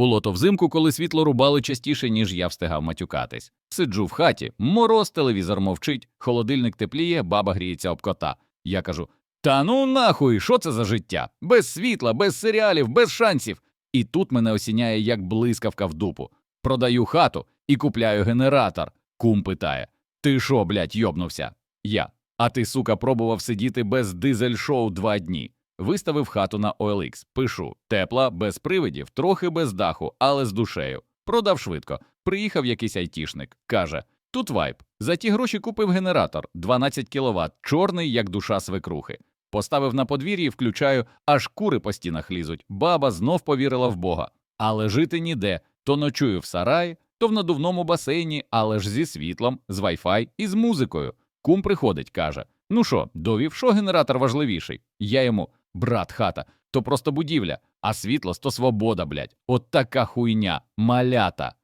Було то взимку, коли світло рубали частіше, ніж я встигав матюкатись. Сиджу в хаті, мороз, телевізор мовчить, холодильник тепліє, баба гріється об кота. Я кажу: Та ну нахуй, що це за життя? Без світла, без серіалів, без шансів. І тут мене осіняє як блискавка в дупу. Продаю хату і купляю генератор. Кум питає: Ти що, блядь, йобнувся? Я. А ти, сука, пробував сидіти без дизель-шоу два дні. Виставив хату на OLX. Пишу: тепла, без привидів, трохи без даху, але з душею. Продав швидко. Приїхав якийсь айтішник. Каже: Тут вайп. За ті гроші купив генератор 12 кВт, чорний, як душа свекрухи. Поставив на подвір'ї, включаю, аж кури по стінах лізуть. Баба знов повірила в Бога. Але жити ніде. То ночую в сараї, то в надувному басейні, але ж зі світлом, з Wi-Fi і з музикою. Кум приходить, каже: Ну що, довів, що генератор важливіший? Я йому, брат, хата, то просто будівля, а світло то свобода, блядь. От така хуйня, малята.